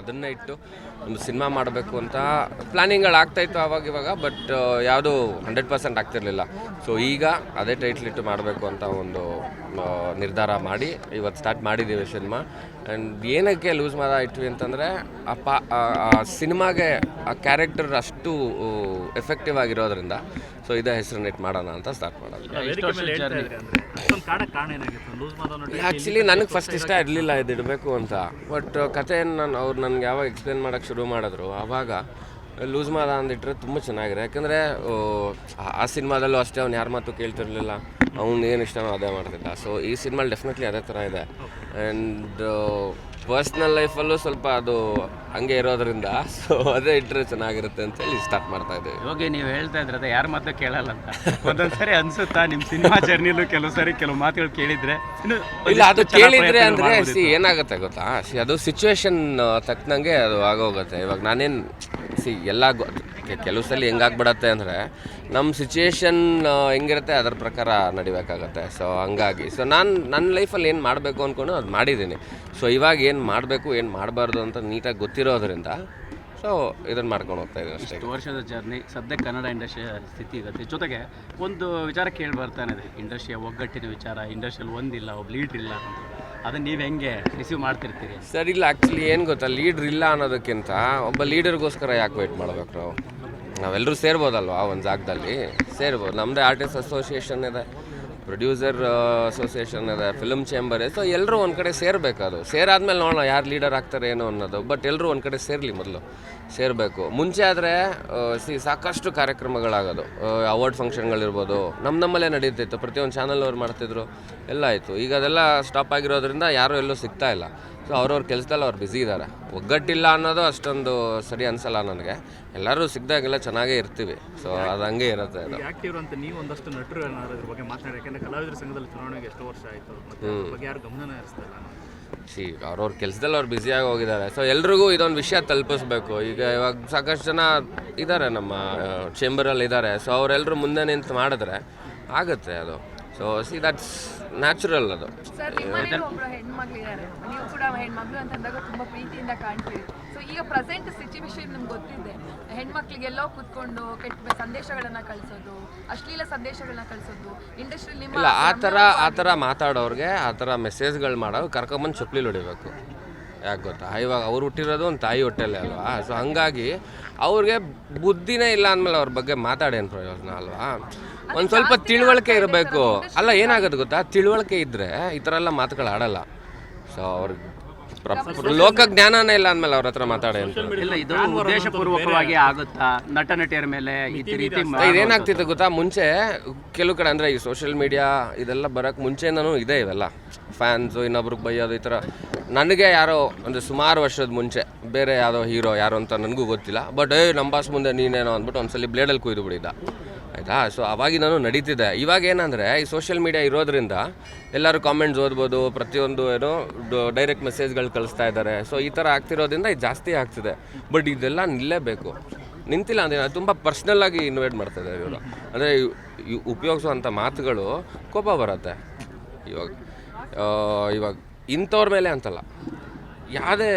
ಅದನ್ನೇ ಇಟ್ಟು ಒಂದು ಸಿನಿಮಾ ಮಾಡಬೇಕು ಅಂತ ಪ್ಲ್ಯಾನಿಂಗ್ಗಳು ಆಗ್ತಾಯಿತ್ತು ಆವಾಗ ಇವಾಗ, ಬಟ್ ಯಾವುದು ಹಂಡ್ರೆಡ್ ಪರ್ಸೆಂಟ್ ಆಗ್ತಿರಲಿಲ್ಲ. ಸೊ ಈಗ ಅದೇ ಟೈಟ್ಲ್ ಇಟ್ಟು ಮಾಡಬೇಕು ಅಂತ ಒಂದು ನಿರ್ಧಾರ ಮಾಡಿ ಇವತ್ತು ಸ್ಟಾರ್ಟ್ ಮಾಡಿದ್ದೀವಿ ಸಿನಿಮಾ. ಆ್ಯಂಡ್ ಏನಕ್ಕೆ ಲೂಸ್ ಮಾಡ ಇಟ್ವಿ ಅಂತಂದರೆ, ಆ ಪಾ, ಆ ಸಿನಿಮಾಗೆ ಆ ಕ್ಯಾರೆಕ್ಟರ್ ಅಷ್ಟು ಎಫೆಕ್ಟಿವ್ ಆಗಿರೋದ್ರಿಂದ ಸೊ ಇದೇ ಹೆಸರನ್ನ ಇಟ್ಟು ಮಾಡೋಣ ಅಂತ ಸ್ಟಾರ್ಟ್ ಮಾಡೋದು. ಆ್ಯಕ್ಚುಲಿ ನನಗೆ ಫಸ್ಟ್ ಇಷ್ಟ ಇರಲಿಲ್ಲ ಇದು ಇಡಬೇಕು ಅಂತ. ಬಟ್ ಕಥೆಯನ್ನು ನಾನು ಅವ್ರು ನನಗೆ ಯಾವಾಗ ಎಕ್ಸ್ಪ್ಲೇನ್ ಮಾಡೋಕ್ಕೆ ಶುರು ಮಾಡಿದ್ರು ಆವಾಗ ಲೂಸ್ ಮಾದ ಅಂದಿಟ್ಟರೆ ತುಂಬ ಚೆನ್ನಾಗಿದೆ. ಯಾಕಂದರೆ ಆ ಸಿನಿಮಾದಲ್ಲೂ ಅಷ್ಟೇ ಅವ್ನು ಯಾರ ಮಾತು ಕೇಳ್ತಿರಲಿಲ್ಲ. ಅವ್ನು ಏನು ಇಷ್ಟನೋ ಅದೇ ಮಾಡ್ತಿದ್ದ. ಸೊ ಈ ಸಿನಿಮಾಲಿ ಡೆಫಿನೆಟ್ಲಿ ಅದೇ ಥರ ಇದೆ. ಆ್ಯಂಡ್ ಪರ್ಸ್ನಲ್ ಲೈಫಲ್ಲೂ ಸ್ವಲ್ಪ ಅದು ಹಂಗೆ ಇರೋದ್ರಿಂದ ಸೊ ಅದೇ ಇಟ್ಟರೆ ಚೆನ್ನಾಗಿರುತ್ತೆ ಅಂತ ಹೇಳಿ ಸ್ಟಾರ್ಟ್ ಮಾಡ್ತಾ ಇದ್ದೀವಿ. ಇವಾಗ ನೀವು ಹೇಳ್ತಾ ಇದ್ರೆ ಅದೇ ಯಾರ ಮಾತು ಕೇಳಲ್ಲ ಅಂತ. ಒಂದೊಂದ್ಸರಿ ಅನ್ಸುತ್ತಾ ನಿಮ್ಮ ಸಿನಿಮಾ ಜರ್ನಿಲು ಕೆಲವು ಸಾರಿ ಕೆಲವು ಮಾತುಗಳು ಕೇಳಿದ್ರೆ? ಇನ್ನು ಇಲ್ಲ ಅದು ಒಂದಿಷ್ಟು ಚೆನ್ನಾಗ್ ಕೇಳಿದ್ರೆ ಪ್ರಯತ್ನ ಅಂದ್ರೆ. ಸಿ ಏನಾಗುತ್ತೆ ಗೊತ್ತಾ? ಸಿ ಅದು ಸಿಚುವೇಶನ್ ತಕ್ಕನಂಗೆ ಅದು ಆಗೋಗುತ್ತೆ. ಇವಾಗ ನಾನೇನು ಸಿ ಎಲ್ಲ ಗೊ- ಕೆಲವು ಸಲ ಹೆಂಗಾಗ್ಬಿಡತ್ತೆ ಅಂದರೆ ನಮ್ಮ ಸಿಚುವೇಶನ್ ಹೆಂಗಿರುತ್ತೆ ಅದರ ಪ್ರಕಾರ ನಡಿಬೇಕಾಗತ್ತೆ. ಸೊ ಹಂಗಾಗಿ ಸೊ ನಾನು ನನ್ನ ಲೈಫಲ್ಲಿ ಏನು ಮಾಡಬೇಕು ಅಂದ್ಕೊಂಡು ಅದು ಮಾಡಿದ್ದೀನಿ. ಸೊ ಇವಾಗ ಏನು ಮಾಡಬೇಕು, ಏನು ಮಾಡಬಾರ್ದು ಅಂತ ನೀಟಾಗಿ ಗೊತ್ತಿರೋದ್ರಿಂದ ಸೊ ಇದನ್ನು ಮಾಡ್ಕೊಂಡು ಹೋಗ್ತಾ ಇದ್ದೀನಿ ಅಷ್ಟೇ. ವರ್ಷದ ಜರ್ನಿ ಸದ್ಯ ಕನ್ನಡ ಇಂಡಸ್ಟ್ರಿಯ ಇರುತ್ತೆ. ಜೊತೆಗೆ, ಒಂದು ವಿಚಾರ ಕೇಳಿ ಬರ್ತಾನೆ ಇದೆ ಇಂಡಸ್ಟ್ರಿಯ ಒಗ್ಗಟ್ಟಿನ ವಿಚಾರ ಇಂಡಸ್ಟ್ರಿಯಲ್ಲಿ ಒಂದಿಲ್ಲ ಒಬ್ಬ ಲೀಡ್ರ್ ಇಲ್ಲ ಅಂತ. ಅದನ್ನ ನೀವು ಹೆಂಗೆ ರಿಸೀವ್ ಮಾಡ್ತಿರ್ತೀರಿ? ಸರ್, ಇಲ್ಲ ಆ್ಯಕ್ಚುಲಿ ಏನು ಗೊತ್ತಾ ಲೀಡ್ರ್ ಇಲ್ಲ ಅನ್ನೋದಕ್ಕಿಂತ ಒಬ್ಬ ಲೀಡರ್ಗೋಸ್ಕರ ಯಾಕೆ ವೇಟ್ ಮಾಡ್ಬೇಕು ನಾವು? ನಾವೆಲ್ಲರೂ ಸೇರ್ಬೋದಲ್ವಾ ಒಂದು ಜಾಗದಲ್ಲಿ? ಸೇರ್ಬೋದು ನಮ್ಮದೇ ಆರ್ಟಿಸ್ಟ್ ಅಸೋಸಿಯೇಷನ್ ಇದೆ. ಪ್ರೊಡ್ಯೂಸರ್ ಅಸೋಸಿಯೇಷನ್ ಅದ ಫಿಲ್ಮ್ ಚೇಂಬರ್ ಸೊ ಎಲ್ಲರೂ ಒಂದು ಕಡೆ ಸೇರಬೇಕು ಅದು ಸೇರಾದ್ಮೇಲೆ ನೋಡೋಣ ಯಾರು ಲೀಡರ್ ಆಗ್ತಾರೆ ಏನೋ ಅನ್ನೋದು ಬಟ್ ಎಲ್ಲರೂ ಒಂದು ಕಡೆ ಸೇರಲಿ ಮೊದಲು, ಸೇರಬೇಕು. ಮುಂಚೆ ಆದರೆ ಸಿ, ಸಾಕಷ್ಟು ಕಾರ್ಯಕ್ರಮಗಳಾಗೋದು. ಅವಾರ್ಡ್ ಫಂಕ್ಷನ್ಗಳಿರ್ಬೋದು ನಮ್ಮ ನಮ್ಮಲ್ಲೇ ನಡೀತಿತ್ತು. ಪ್ರತಿಯೊಂದು ಚಾನಲ್ ಅವ್ರು ಮಾಡ್ತಿದ್ರು, ಎಲ್ಲ ಆಯಿತು. ಈಗ ಅದೆಲ್ಲ ಸ್ಟಾಪ್ ಆಗಿರೋದ್ರಿಂದ ಯಾರೂ ಎಲ್ಲೂ ಸಿಗ್ತಾ ಇಲ್ಲ. ಸೊ ಅವ್ರವ್ರ ಕೆಲಸದಲ್ಲಿ ಅವ್ರು ಬ್ಯುಸಿ ಇದ್ದಾರೆ ಒಗ್ಗಟ್ಟಿಲ್ಲ ಅನ್ನೋದು ಅಷ್ಟೊಂದು ಸರಿ ಅನಿಸಲ್ಲ ನನಗೆ. ಎಲ್ಲರೂ ಸಿಗ್ದಾಗೆಲ್ಲ ಚೆನ್ನಾಗೇ ಇರ್ತೀವಿ. ಸೊ ಅದು ಹಂಗೆ ಇರುತ್ತೆ ಅದು. ಆಕ್ಟಿವ್ ಅಂತ ನೀವು ಒಂದಷ್ಟು ನಟರು ಬಗ್ಗೆ ಮಾತಾಡಿ ಯಾಕಂದ್ರೆ ಕಲಾವಿದರ ಸಂಘದಲ್ಲಿ ಚುನಾವಣೆಗೆ ಎಷ್ಟು ವರ್ಷ ಆಯಿತು. ಮತ್ತೆ ಅದ್ರ ಬಗ್ಗೆ ಯಾರು ಗಮನ ಸಿ ಅವ್ರವ್ರ ಕೆಲಸದಲ್ಲಿ ಅವ್ರು ಬ್ಯುಸಿಯಾಗಿ ಹೋಗಿದ್ದಾರೆ. ಸೊ ಎಲ್ರಿಗೂ ಇದೊಂದು ವಿಷಯ ತಲುಪಿಸ್ಬೇಕು. ಈಗ ಇವಾಗ ಸಾಕಷ್ಟು ಜನ ಇದ್ದಾರೆ ನಮ್ಮ ಚೇಂಬರಲ್ಲಿ ಇದ್ದಾರೆ ಸೊ ಅವರೆಲ್ಲರೂ ಮುಂದೆ ನಿಂತು ಮಾಡಿದ್ರೆ ಆಗುತ್ತೆ ಅದು. ಸೊ ಸಿ ದಟ್ಸ್ ನ್ಯಾಚುರಲ್ ಅದು. ಸರ್ ನಿಮ್ಮನೇಲಿ ಒಬ್ರು ಹೆಣ್ಮಕ್ಳಿದ್ದಾರೆ ನೀವು ಕೂಡ ಹೆಣ್ಮಕ್ಳು ಅಂತಂದಾಗ ತುಂಬ ಪ್ರೀತಿಯಿಂದ ಕಾಣ್ತೀವಿ ಸೊ ಈಗ ಪ್ರೆಸೆಂಟ್ ಸಿಚುವೇಶನ್ ನಿಮ್ಗೆ ಗೊತ್ತಿದೆ. ಹೆಣ್ಮಕ್ಳಿಗೆಲ್ಲೋ ಕೂತ್ಕೊಂಡು ಕೆಟ್ಟ ಸಂದೇಶಗಳನ್ನ ಕಳಿಸೋದು ಅಶ್ಲೀಲ ಸಂದೇಶಗಳನ್ನ ಕಳಿಸೋದು ಇಂಡಸ್ಟ್ರಿ ನಿಮ್ಮ ಇಲ್ಲ ಆ ಥರ ಆ ಥರ ಮಾತಾಡೋರಿಗೆ ಆ ಥರ ಮೆಸೇಜ್ಗಳು ಮಾಡೋರು ಕರ್ಕೊಂಬಂದು ಚಪ್ಪಲಿ ಹೊಡಿಬೇಕು. ಯಾಕೆ ಗೊತ್ತಾ? ಇವಾಗ ಅವ್ರು ಹುಟ್ಟಿರೋದು ಒಂದು ತಾಯಿ ಹೊಟ್ಟೆಲ್ಲೇ ಅಲ್ವಾ? ಸೊ ಹಂಗಾಗಿ ಅವ್ರಿಗೆ ಬುದ್ಧಿನೇ ಇಲ್ಲ ಅಂದಮೇಲೆ ಅವ್ರ ಬಗ್ಗೆ ಮಾತಾಡೇನು ಪ್ರಯೋಜನ ಅಲ್ವಾ? ಒಂದು ಸ್ವಲ್ಪ ತಿಳುವಳಿಕೆ ಇರಬೇಕು. ಅಲ್ಲ ಏನಾಗುತ್ತೆ ಗೊತ್ತಾ? ತಿಳುವಳಿಕೆ ಇದ್ದರೆ ಈ ಥರ ಎಲ್ಲ ಮಾತುಗಳು ಆಡಲ್ಲ. ಸೊ ಅವ್ರಿಗೆ ಲೋಕ ಜ್ಞಾನನೇ ಇಲ್ಲ ಅಂದ್ಮೇಲೆ ಅವ್ರ ಹತ್ರ ಮಾತಾಡೇನು ಇಲ್ಲ ಇದು ಉದ್ದೇಶಪೂರ್ವಕವಾಗಿ ಆಗುತ್ತಾ? ನಟ ನಟಿಯರ ಮೇಲೆ ಈ ರೀತಿ ಇದೇನಾಗ್ತಿತ್ತು ಗೊತ್ತಾ? ಮುಂಚೆ ಕೆಲವು ಕಡೆ ಅಂದ್ರೆ ಈ ಸೋಷಿಯಲ್ ಮೀಡಿಯಾ ಇದೆಲ್ಲ ಬರೋಕ್ಕೆ ಮುಂಚೆನೂ ಇದೆ ಇವೆಲ್ಲ. ಫ್ಯಾನ್ಸು ಇನ್ನೊಬ್ರಿಗೆ ಬೈಯೋದು ಈ ಥರ ನನಗೆ ಯಾರೋ ಒಂದು ಸುಮಾರು ವರ್ಷದ ಮುಂಚೆ ಬೇರೆ ಯಾವುದೋ ಹೀರೋ ಯಾರು ಅಂತ ನನಗೂ ಗೊತ್ತಿಲ್ಲ. ಬಟ್ ಏ ನಮ್ಮ ಬಾಸ್ ಮುಂದೆ ನೀನೇನೋ ಅಂದ್ಬಿಟ್ಟು ಒಂದ್ಸಲಿ ಬ್ಲೇಡಲ್ಲಿ ಕುಯ್ದು ಬಿಡಿದ್ದ ಆಯಿತಾ? ಸೊ ಅವಾಗಿನೂ ನಡೀತಿದೆ. ಇವಾಗ ಏನಂದರೆ, ಈ ಸೋಷಿಯಲ್ ಮೀಡಿಯಾ ಇರೋದ್ರಿಂದ ಎಲ್ಲರೂ ಕಾಮೆಂಟ್ಸ್ ಓದ್ಬೋದು, ಪ್ರತಿಯೊಂದು ಏನೋ ಡೈರೆಕ್ಟ್ ಮೆಸೇಜ್ಗಳು ಕಳಿಸ್ತಾ ಇದ್ದಾರೆ ಸೊ ಈ ಥರ ಆಗ್ತಿರೋದ್ರಿಂದ ಇದು ಜಾಸ್ತಿ ಆಗ್ತಿದೆ. ಬಟ್ ಇದೆಲ್ಲ ನಿಲ್ಲೇಬೇಕು. ನಿಂತಿಲ್ಲ ಅಂದರೆ ತುಂಬ ಪರ್ಸ್ನಲ್ಲಾಗಿ ಇನ್ವೈಟ್ ಮಾಡ್ತಾರೆ ಇವರು. ಅಂದರೆ ಉಪಯೋಗಿಸುವಂಥ ಮಾತುಗಳು ಕೋಪ ಬರುತ್ತೆ. ಇವಾಗ ಇವಾಗ ಇಂಥವ್ರ ಮೇಲೆ ಅಂತಲ್ಲ. ಯಾವುದೇ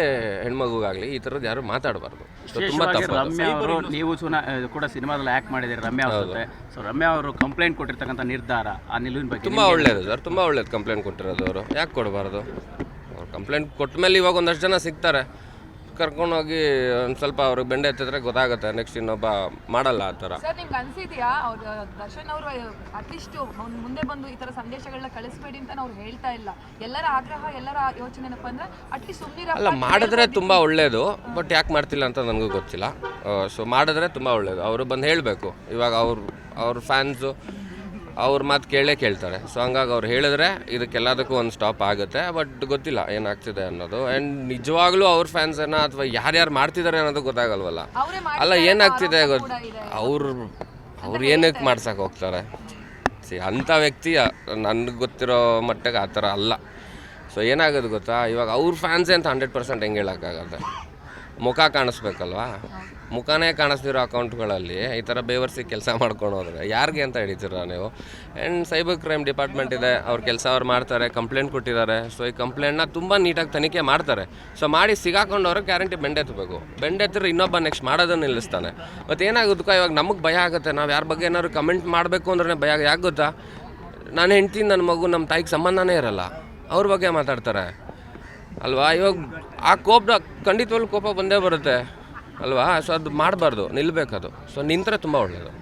ಹೆಣ್ಮಗುಗಾಗಲಿ ಈ ಥರದ್ದು ಯಾರು ಮಾತಾಡಬಾರ್ದು. ತುಂಬ ವಿಶೇಷವಾಗಿ ತಪ್ಪು ಅದು. ರಮ್ಯಾ ಅವರು ನೀವು ಚುನಾ ಕೂಡ ಸಿನಿಮಾದಲ್ಲಿ ಆ್ಯಕ್ಟ್ ಮಾಡಿದ್ದೀರಿ ರಮ್ಯಾ ಅವ್ರ ಜೊತೆ. ಸೊ ರಮ್ಯಾ ಅವರು ಕಂಪ್ಲೇಂಟ್ ಕೊಟ್ಟಿರ್ತಕ್ಕಂಥ ನಿರ್ಧಾರ ಆ ನಿಲುವಿನ ಬಗ್ಗೆ ತುಂಬ ಒಳ್ಳೇದು ಸರ್ ತುಂಬ ಒಳ್ಳೇದು ಕಂಪ್ಲೇಂಟ್ ಕೊಟ್ಟಿರೋದು ಅವರು. ಯಾಕೆ ಕೊಡಬಾರ್ದು? ಅವ್ರು ಕಂಪ್ಲೇಂಟ್ ಕೊಟ್ಟ ಮೇಲೆ ಇವಾಗ ಒಂದಷ್ಟು ಜನ ಸಿಗ್ತಾರೆ. ಕರ್ಕೊಂಡೋಗಿ ಒಂದು ಸ್ವಲ್ಪ ಅವ್ರಿಗೆ ಬೆಂಡೆ ಎತ್ತಿದ್ರೆ ಗೊತ್ತಾಗುತ್ತೆ ನೆಕ್ಸ್ಟ್ ಇನ್ನೊಬ್ಬ ಮಾಡಲ್ಲ ಆ ಥರ. ಸರ್ ನಿಮ್ಗೆ ಅನ್ಸಿದ್ಯಾ? ಅವ್ರು ದರ್ಶನ್ ಅವರು ಅಟ್ಲೀಸ್ಟ್ ಮುಂದೆ ಬಂದು ಈ ತರ ಸಂದೇಶಗಳನ್ನ ಕಳಿಸ್ಬೇಡಿ ಅಂತ ಅವ್ರು ಹೇಳ್ತಾ ಇಲ್ಲ. ಎಲ್ಲರ ಆಗ್ರಹ ಎಲ್ಲರ ಯೋಚನೆ ಏನಪ್ಪ ಅಂದ್ರೆ ಅಟ್ಲೀಸ್ಟ್ ಸುಮ್ಮನೆ ಅಲ್ಲ ಮಾಡಿದ್ರೆ ತುಂಬ ಒಳ್ಳೆಯದು ಬಟ್ ಯಾಕೆ ಮಾಡ್ತಿಲ್ಲ ಅಂತ ನನಗೂ ಗೊತ್ತಿಲ್ಲ. ಸೊ ಮಾಡಿದ್ರೆ ತುಂಬ ಒಳ್ಳೆಯದು ಅವರು ಬಂದು ಹೇಳಬೇಕು. ಇವಾಗ ಅವ್ರು ಅವ್ರ ಫ್ಯಾನ್ಸು ಅವ್ರ ಮಾತು ಕೇಳೇ ಕೇಳ್ತಾರೆ. ಸೊ ಹಂಗಾಗಿ ಅವ್ರು ಹೇಳಿದ್ರೆ ಇದಕ್ಕೆಲ್ಲದಕ್ಕೂ ಒಂದು ಸ್ಟಾಪ್ ಆಗುತ್ತೆ. ಬಟ್ ಗೊತ್ತಿಲ್ಲ ಏನಾಗ್ತಿದೆ ಅನ್ನೋದು. ಆ್ಯಂಡ್ ನಿಜವಾಗ್ಲೂ ಅವ್ರ ಫ್ಯಾನ್ಸನ್ನ ಅಥವಾ ಯಾರ್ಯಾರು ಮಾಡ್ತಿದ್ದಾರೆ ಅನ್ನೋದು ಗೊತ್ತಾಗಲ್ವಲ್ಲ? ಅಲ್ಲ ಏನಾಗ್ತಿದೆ ಗೊತ್ತು ಅವ್ರು ಅವ್ರು ಏನಕ್ಕೆ ಮಾಡ್ಸಕ್ಕೆ ಹೋಗ್ತಾರೆ? ಸಿ ಅಂಥ ವ್ಯಕ್ತಿ ನನಗೆ ಗೊತ್ತಿರೋ ಮಟ್ಟಿಗೆ ಆ ಥರ ಅಲ್ಲ. ಸೊ ಏನಾಗೋದು ಗೊತ್ತಾ? ಇವಾಗ ಅವ್ರ ಫ್ಯಾನ್ಸೇ ಅಂತ ಹಂಡ್ರೆಡ್ ಪರ್ಸೆಂಟ್ ಹೆಂಗೆ ಹೇಳೋಕ್ಕಾಗತ್ತೆ? ಮುಖ ಕಾಣಿಸ್ಬೇಕಲ್ವಾ? ಮುಖನೇ ಕಾಣಿಸ್ತಿರೋ ಅಕೌಂಟ್ಗಳಲ್ಲಿ ಈ ಥರ ಬೇವರ್ಸಿ ಕೆಲಸ ಮಾಡ್ಕೊಂಡು ಹೋದರೆ ಯಾರಿಗೆ ಅಂತ ಹಿಡಿತೀರ ನೀವು? ಆ್ಯಂಡ್ ಸೈಬರ್ ಕ್ರೈಮ್ ಡಿಪಾರ್ಟ್ಮೆಂಟ್ ಇದೆ, ಅವ್ರ ಕೆಲಸ ಅವ್ರು ಮಾಡ್ತಾರೆ ಕಂಪ್ಲೇಂಟ್ ಕೊಟ್ಟಿದ್ದಾರೆ. ಸೊ ಈ ಕಂಪ್ಲೇಂಟ್ನ ತುಂಬ ನೀಟಾಗಿ ತನಿಖೆ ಮಾಡ್ತಾರೆ. ಸೊ ಮಾಡಿ ಸಿಗಾಕೊಂಡವ್ರು ಗ್ಯಾರಂಟಿ ಬೆಂಡೆತ್ತಬೇಕು ಬೆಂಡೆತ್ತಿದ್ರೆ ಇನ್ನೊಬ್ಬ ನೆಕ್ಸ್ಟ್ ಮಾಡೋದನ್ನು ನಿಲ್ಲಿಸ್ತಾನೆ. ಮತ್ತು ಏನಾಗುತ್ತೋ ಇವಾಗ ನಮಗೆ ಭಯ ಆಗುತ್ತೆ. ನಾವು ಯಾರ ಬಗ್ಗೆ ಏನಾದ್ರು ಕಮೆಂಟ್ ಮಾಡಬೇಕು ಅಂದ್ರೆ ಭಯ ಯಾಕೆ ಗೊತ್ತಾ? ನಾನು ಹೆಂಡ್ತೀನಿ ನನ್ನ ಮಗು ನಮ್ಮ ತಾಯಿಗೆ ಸಂಬಂಧನೇ ಇರಲ್ಲ. ಅವ್ರ ಬಗ್ಗೆ ಮಾತಾಡ್ತಾರೆ. ಅಲ್ವಾ? ಇವಾಗ ಆ ಕೋಪ ಖಂಡಿತವಾಗ್ಲೂ ಕೋಪ ಬಂದೇ ಬರುತ್ತೆ. ಅಲ್ವಾ? ಸೊ ಅದು ಮಾಡಬಾರ್ದು. ನಿಲ್ಲಬೇಕದು ಸೊ ನಿಂತರೆ ತುಂಬ ಒಳ್ಳೆಯದು